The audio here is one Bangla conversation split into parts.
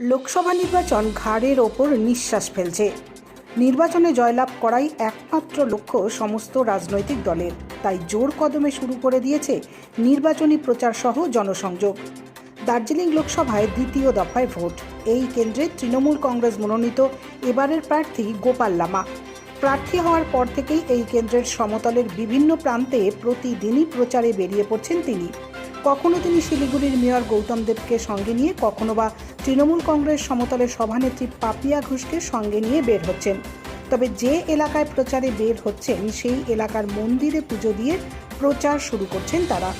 লোকসভা নির্বাচন ঘাড়ের ওপর নিঃশ্বাস ফেলছে। নির্বাচনে জয়লাভ করাই একমাত্র লক্ষ্য সমস্ত রাজনৈতিক দলের। তাই জোর কদমে শুরু করে দিয়েছে নির্বাচনী প্রচার সহ জনসংযোগ। দার্জিলিং লোকসভায় দ্বিতীয় দফায় ভোট। এই কেন্দ্রে তৃণমূল কংগ্রেস মনোনীত এবারের প্রার্থী গোপাল লামা। প্রার্থী হওয়ার পর থেকেই এই কেন্দ্রের সমতলের বিভিন্ন প্রান্তে প্রতিদিনই প্রচারে বেরিয়ে পড়ছেন তিনি। কখনো তিনি শিলিগুড়ির মেয়র গৌতম দেবকে সঙ্গে নিয়ে, কখনো বা তৃণমূল কংগ্রেস সমতলের সভানেত্রী পাপিয়া ঘোষকে সঙ্গে নিয়ে বের হচ্ছেন। তবে যে এলাকায় প্রচারে বের হচ্ছেন, সেই এলাকার মন্দিরে পুজো দিয়ে প্রচার শুরু করছেন তারা।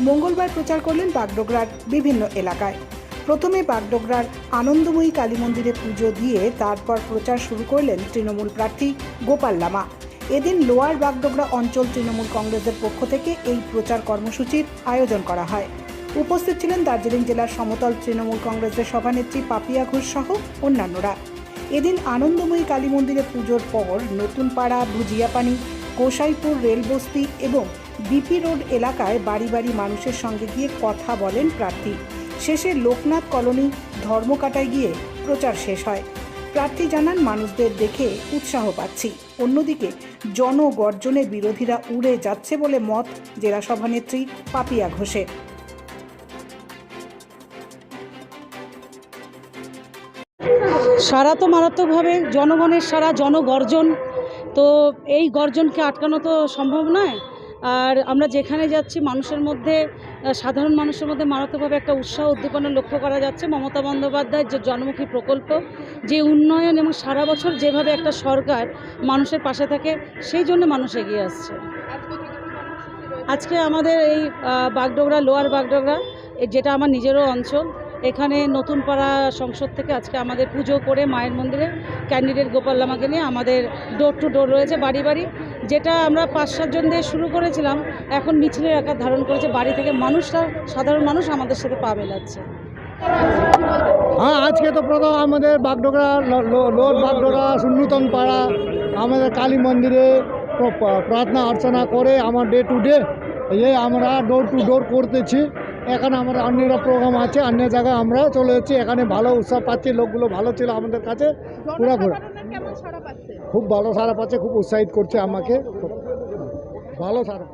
মঙ্গলবার প্রচার করলেন বাগডোগরার বিভিন্ন এলাকায়। প্রথমে বাগডোগরার আনন্দময়ী কালী মন্দিরে পুজো দিয়ে, তারপর প্রচার শুরু করলেন তৃণমূল প্রার্থী গোপাল লামা। এদিন লোয়ার বাগডোগরা অঞ্চল তৃণমূল কংগ্রেসের পক্ষ থেকে এই প্রচার কর্মসূচির আয়োজন করা হয়। উপস্থিত ছিলেন দার্জিলিং জেলার সমতল তৃণমূল কংগ্রেসের সভানেত্রী পাপিয়া ঘোষ সহ অন্যান্যরা। এদিন আনন্দময়ী কালী মন্দিরে পুজোর পর নতুন পাড়া ভুজিয়াপানি, গোসাইপুর রেলবস্তি এবং বিপি রোড এলাকায় বাড়ি বাড়ি মানুষের সঙ্গে গিয়ে কথা বলেন প্রার্থী। শেষে লোকনাথ কলোনি ধর্মকাটায় গিয়ে প্রচার শেষ হয়। প্রার্থী জানান, মানুষদের দেখে উৎসাহ পাচ্ছি। অন্যদিকে জনগর্জনে বিরোধীরা উড়ে যাচ্ছে বলে মত জেলা সভানেত্রী পাপিয়া ঘোষের। সারা তো মারাত্মকভাবে জনগণের সারা জনগর্জন, তো এই গর্জনকে আটকানো তো সম্ভব নয়। আর আমরা যেখানে যাচ্ছি, মানুষের মধ্যে সাধারণ মানুষের মধ্যে মারাত্মকভাবে একটা উৎসাহ উদ্দীপনা লক্ষ্য করা যাচ্ছে। মমতা বন্দ্যোপাধ্যায়ের যে জনমুখী প্রকল্প, যে উন্নয়ন এবং সারা বছর যেভাবে একটা সরকার মানুষের পাশে থাকে, সেই জন্য মানুষ এগিয়ে আসছে। আজকে আমাদের এই বাগডোগরা, লোয়ার বাগডোগরা যেটা আমার নিজেরও অঞ্চল, এখানে নতুন পাড়া সংসদ থেকে আজকে আমাদের পুজো করে মায়ের মন্দিরে ক্যান্ডিডেট গোপাল লামাকে নিয়ে আমাদের ডোর টু ডোর রয়েছে বাড়ি বাড়ি। যেটা আমরা পাঁচ সাতজন দিয়ে শুরু করেছিলাম, এখন মিছিলের আকার ধারণ করেছে। বাড়ি থেকে মানুষরা, সাধারণ মানুষ আমাদের সাথে পা মেলাচ্ছে। হ্যাঁ আজকে তো প্রথম আমাদের বাগডোগরা, লো- লো- লোর বাগডোগরা, সুন্নতন পাড়া, আমাদের কালী মন্দিরে প্র- প্র- প্রার্থনা অর্চনা করে আমার ডে টু ডে এই আমরা ডোর টু ডোর করতেছি। এখানে আমার অন্যরা প্রোগ্রাম আছে অন্য জায়গায় আমরা চলে যাচ্ছি। এখানে ভালো উৎসাহ পাচ্ছি লোকগুলো ভালো ছিল আমাদের কাছে। পুরা ঘোরা খুব ভালো সারা পাচ্ছে খুব উৎসাহিত করছে আমাকে। ভালো সারা